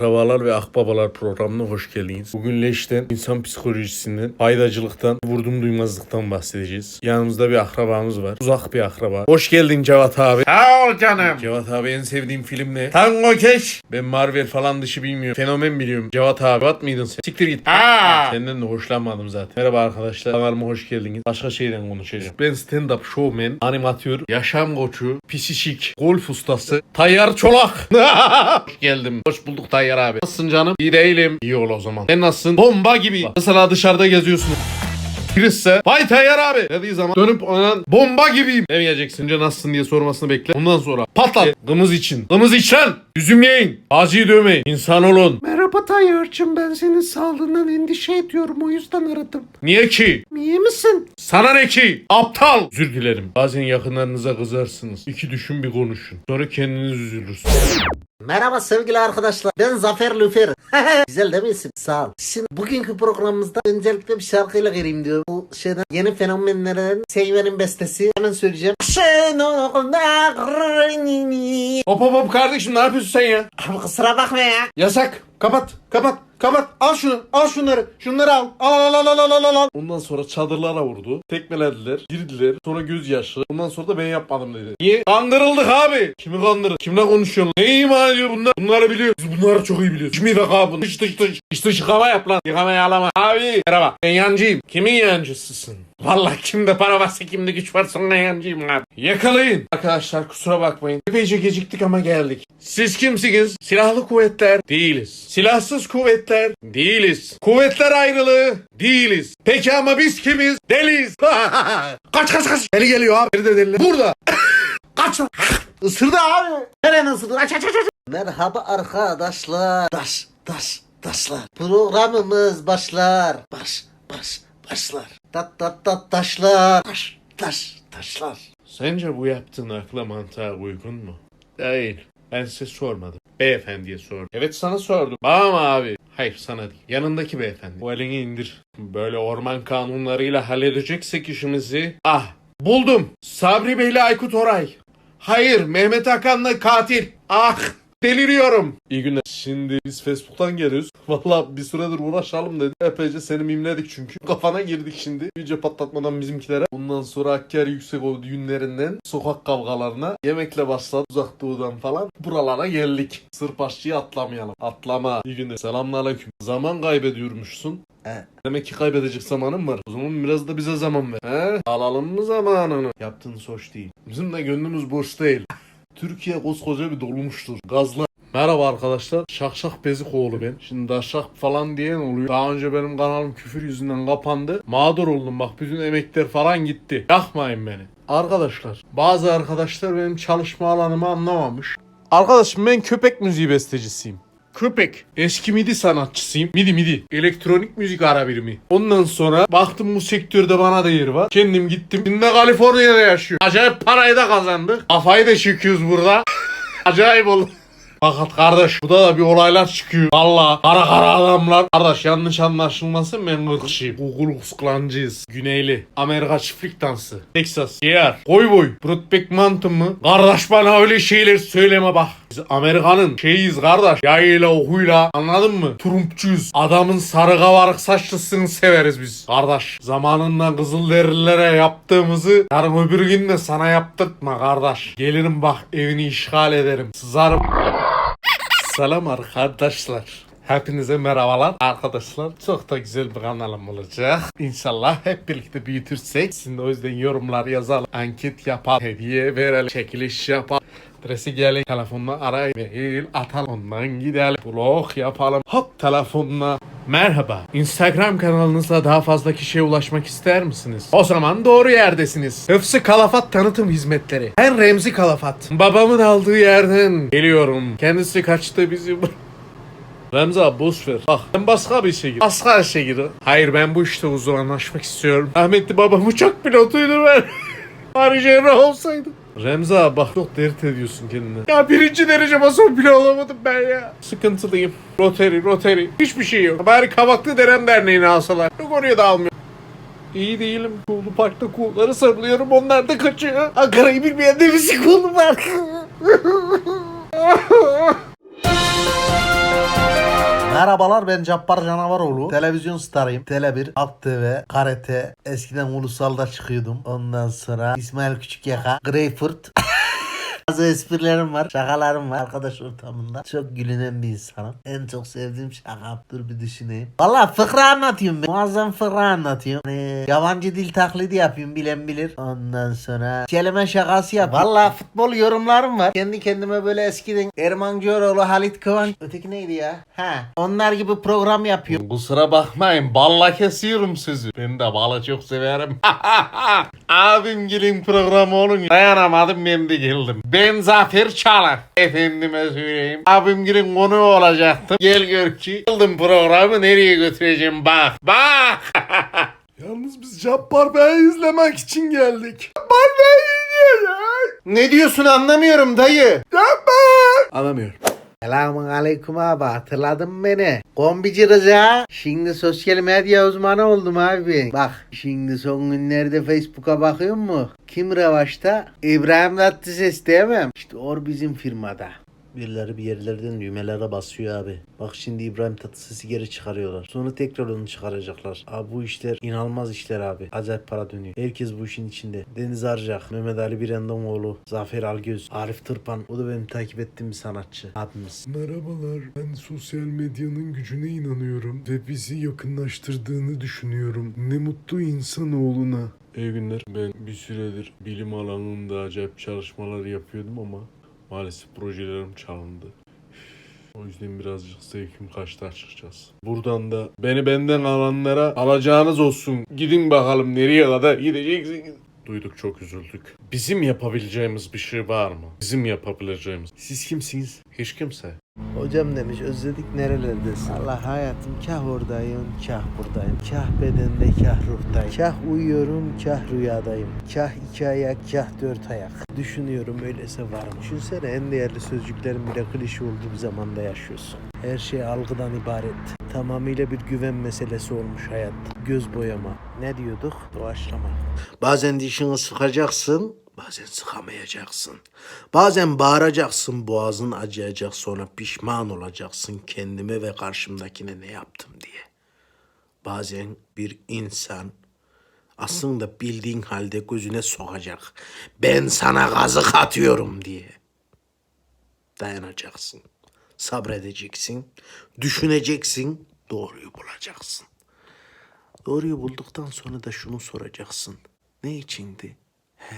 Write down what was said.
Akrabalar ve Akbabalar programına hoş geldiniz. Bugün leşten, insan psikolojisinden, faydacılıktan, vurdum duymazlıktan bahsedeceğiz. Yanımızda bir akrabamız var. Uzak bir akraba. Hoş geldin Cevat abi. Sağ ol canım. Cevat abi en sevdiğim film ne? Tango Keş. Ben Marvel falan dışı bilmiyorum. Fenomen biliyorum. Cevat abi at mıydın sen? Siktir git. Aa. Senden de hoşlanmadım zaten. Merhaba arkadaşlar. Kanalıma hoş geldiniz. Başka şeyden konuşacağım. Ben stand-up showman, animatör, yaşam koçu, pisişik, golf ustası, Tayyar Çolak. hoş geldim. Hoş bulduk Tayyar abi. Nasılsın canım? İyi değilim. İyi ol o zaman. Sen nasılsın? Bomba gibi. Mesela dışarıda geziyorsun. Birisi vay Tayyar abi dediği zaman dönüp ona bomba gibiyim demeyeceksin. Önce nasılsın diye sormasını bekle. Ondan sonra patlat. Kımız için. Kımız içen. Üzüm yiyin. Acıyı dövmeyin. İnsan olun. Merhaba Tayyar'cığım ben senin sağlığından endişe ediyorum o yüzden aradım. Niye ki? İyi misin? Sana ne ki? Aptal. Özür dilerim. Bazen yakınlarınıza kızarsınız. İki düşün bir konuşun. Sonra kendiniz üzülürsünüz. Merhaba sevgili arkadaşlar. Ben Zafer Lüfer. Güzel değil mi isim? Sağ ol. Şimdi bugünkü programımızda öncelikle bir şarkıyla gireyim diyorum. Bu şeyden yeni fenomenlerden Seymen'in bestesi. Hemen söyleyeceğim. Hop hop hop kardeşim ne yapıyorsun sen ya? Abi kusura bakma ya. Yasak. Kapat. Kapat. Kapat. Al şunu. Al şunları. Şunları al. Al al al al al al al. Ondan sonra çadırlara vurdu. Tekmelediler. Girdiler. Sonra gözyaşı. Ondan sonra da ben yapmadım dedi. Niye? Kandırıldık abi. Kimi kandırır? Kimle konuşuyorsun? Ne ima ediyor bunlar? Bunları biliyor. Biz bunları çok iyi biliyoruz. Kimi rakabın? Dış dış dış. Dış dış yıkama yap lan. Yıkamayı alama. Abi. Merhaba. Ben yancıyım. Kimin yancısısın? Vallahi kimde para varsa kimde güç varsa ona yancıyım abi. Yakalayın. Arkadaşlar kusura bakmayın. Epeyce geciktik ama geldik. Siz kimsiniz? Silahlı kuvvetler değiliz. Silahsız kuvvetler değiliz. Kuvvetler ayrılığı değiliz. Peki ama biz kimiz? Deliyiz. kaç kaç kaç. Deli geliyor abi. Nerede deliler? Burada. kaç. Isırdı abi. Nereden ısırdı? Aç aç aç. Merhaba arkadaşlar. Daş daş daşlar. Programımız başlar. Baş baş başlar. Tat tat tat taşlar. Taş taş taşlar. Sence bu yaptığın akla mantığa uygun mu? Değil. Ben size sormadım. Beyefendiye sordum. Evet sana sordum. Bana mı abi? Hayır sana değil. Yanındaki beyefendi. Bu elini indir. Böyle orman kanunlarıyla halledeceksek işimizi. Ah buldum. Sabri Bey'le Aykut Oray. Hayır Mehmet Hakan'la katil. Ah deliriyorum. İyi günler. Şimdi biz Facebook'tan geliyoruz. Valla bir süredir uğraşalım dedik. Epeyce seni mimledik çünkü. Kafana girdik şimdi. Video patlatmadan bizimkilere. Bundan sonra Hakkari yüksek o düğünlerinden sokak kavgalarına yemekle başladı. Uzak doğudan falan. Buralara geldik. Sırp aşçıyı atlamayalım. Atlama. İyi günler. Selamünaleyküm. Zaman kaybediyormuşsun. He. Demek ki kaybedecek zamanın var. O zaman biraz da bize zaman ver. He? Alalım mı zamanını? Yaptığınız hoş değil. Bizim de gönlümüz boş değil. Türkiye koskoca bir dolmuştur. Gazla. Merhaba arkadaşlar. Şakşak Bezikoğlu ben. Şimdi daşak falan diyen oluyor. Daha önce benim kanalım küfür yüzünden kapandı. Mağdur oldum bak bütün emekler falan gitti. Yakmayın beni. Arkadaşlar bazı arkadaşlar benim çalışma alanımı anlamamış. Arkadaşım ben köpek müziği bestecisiyim. Köpek. Eski midi sanatçısıyım. Midi midi. Elektronik müzik ara birimi. Ondan sonra baktım bu sektörde bana da yer var. Kendim gittim. Şimdi Kaliforniya'da yaşıyorum. Acayip parayı da kazandık. Kafayı da çekiyoruz burada. Acayip oldu. Fakat kardeş bu da, bir olaylar çıkıyor. Valla kara kara adamlar. Kardeş yanlış anlaşılmasın ben ırkçıyım. Google Klancıyız. Güneyli. Amerika çiftlik dansı. Texas. Yer. Koy boy. Broadback Mountain mı? Kardeş bana öyle şeyler söyleme bak. Biz Amerika'nın şeyiz kardeş. Yayıyla okuyla anladın mı? Trumpçuyuz. Adamın sarı kavarık saçlısını severiz biz. Kardeş zamanında Kızılderililere yaptığımızı yarın öbür gün de sana yaptırtma kardeş. Gelirim bak evini işgal ederim. Sızarım. Selam arkadaşlar. Hepinize merhabalar arkadaşlar. Çok da güzel bir kanalım olacak. İnşallah hep birlikte büyütürsek. De o yüzden yorumlar yazalım. Anket yapalım. Hediye verelim. Çekiliş yapalım. Adresi gelin. Telefonla arayın. Atalım. Ondan gidelim. Blog yapalım. Hop telefonla. Merhaba. Instagram kanalınızla daha fazla kişiye ulaşmak ister misiniz? O zaman doğru yerdesiniz. Hıfzı Kalafat tanıtım hizmetleri. Ben Remzi Kalafat. Babamın aldığı yerden geliyorum. Kendisi kaçtı bizi Remzi abi boş ver. Bak ben başka bir işe gir. Başka işe gir. Hayır ben bu işte uzmanlaşmak istiyorum. Rahmetli babam uçak pilotuydu ben. Bari cerrah olsaydı. Remzi abi bak çok dert ediyorsun kendine. Ya birinci derece mason bile olamadım ben ya. Sıkıntılıyım. Rotary, Rotary. Hiçbir şey yok. Bari Kavaklı Deren Derneği'ni alsalar. Yok oraya da almıyor. İyi değilim. Kuğulu Park'ta kuğuları sarılıyorum. Onlar da kaçıyor. Ankara'yı bilmeyen de bizi Kuğulu Park. Merhabalar ben Cappar Canavaroğlu. Televizyon starıyım. Tele1, Halk TV, Karate. Eskiden ulusalda çıkıyordum. Ondan sonra İsmail Küçükyaka, Greyfurt. Bazı esprilerim var, şakalarım var arkadaş ortamında. Çok gülünen bir insanım. En çok sevdiğim şakam. Dur bir düşüneyim. Valla fıkra anlatıyorum ben. Muazzam fıkra anlatıyorum. Hani yabancı dil taklidi yapıyorum bilen bilir. Ondan sonra kelime şakası yapıyorum. Valla futbol yorumlarım var. Kendi kendime böyle eskiden Erman Coroğlu, Halit Kıvanç. Öteki neydi ya? Ha. Onlar gibi program yapıyorum. Kusura bakmayın balla kesiyorum sizi. Ben de balı çok severim. Abim gelin programı olun. Dayanamadım ben de geldim. Ben Zafer Çalar. Efendime söyleyeyim. Abim gelin konu olacaktım. Gel gör ki. Aldım programı nereye götüreceğim bak. Bak. Yalnız biz Cabbar Bey'i izlemek için geldik. Cabbar Bey'i ya. Ne diyorsun anlamıyorum dayı. Cabbar. Anlamıyorum. Selamun aleyküm abi hatırladın beni. Kombici Rıza. Şimdi sosyal medya uzmanı oldum abi. Bak şimdi son günlerde Facebook'a bakıyor mu? Kim revaçta? İbrahim Tatlıses değil mi? İşte or bizim firmada. Birileri bir yerlerden düğmelere basıyor abi. Bak şimdi İbrahim Tatlıses'i geri çıkarıyorlar. Sonra tekrar onu çıkaracaklar. Abi bu işler inanılmaz işler abi. Acayip para dönüyor. Herkes bu işin içinde. Deniz Arcak, Mehmet Ali Birendomoğlu, Zafer Algöz, Arif Tırpan. O da benim takip ettiğim bir sanatçı. Abimiz. Merhabalar, ben sosyal medyanın gücüne inanıyorum ve bizi yakınlaştırdığını düşünüyorum. Ne mutlu insanoğluna. İyi günler. Ben bir süredir bilim alanında acayip çalışmalar yapıyordum ama maalesef projelerim çalındı. O yüzden birazcık zevkim kaçtı açıkçası. Buradan da beni benden alanlara alacağınız olsun. Gidin bakalım nereye kadar gideceksiniz. Duyduk çok üzüldük. Bizim yapabileceğimiz bir şey var mı? Bizim yapabileceğimiz. Siz kimsiniz? Hiç kimse. Hocam demiş özledik nerelerdesin? Allah hayatım kah oradayım kah buradayım. Kah bedende kah ruhtayım. Kah uyuyorum kah rüyadayım. Kah iki ayak kah dört ayak. Düşünüyorum öylese var mı? Düşünsene en değerli sözcüklerin bile klişe olduğu bir zamanda yaşıyorsun. Her şey algıdan ibaret. Tamamıyla bir güven meselesi olmuş hayat. Göz boyama. Ne diyorduk? Doğaçlama. Bazen dişini sıkacaksın, bazen sıkamayacaksın. Bazen bağıracaksın, boğazın acıyacak sonra pişman olacaksın kendime ve karşımdakine ne yaptım diye. Bazen bir insan aslında bildiğin halde gözüne sokacak. Ben sana kazık atıyorum diye. Dayanacaksın. Sabredeceksin. Düşüneceksin. Doğruyu bulacaksın. Doğruyu bulduktan sonra da şunu soracaksın. Ne içindi? He?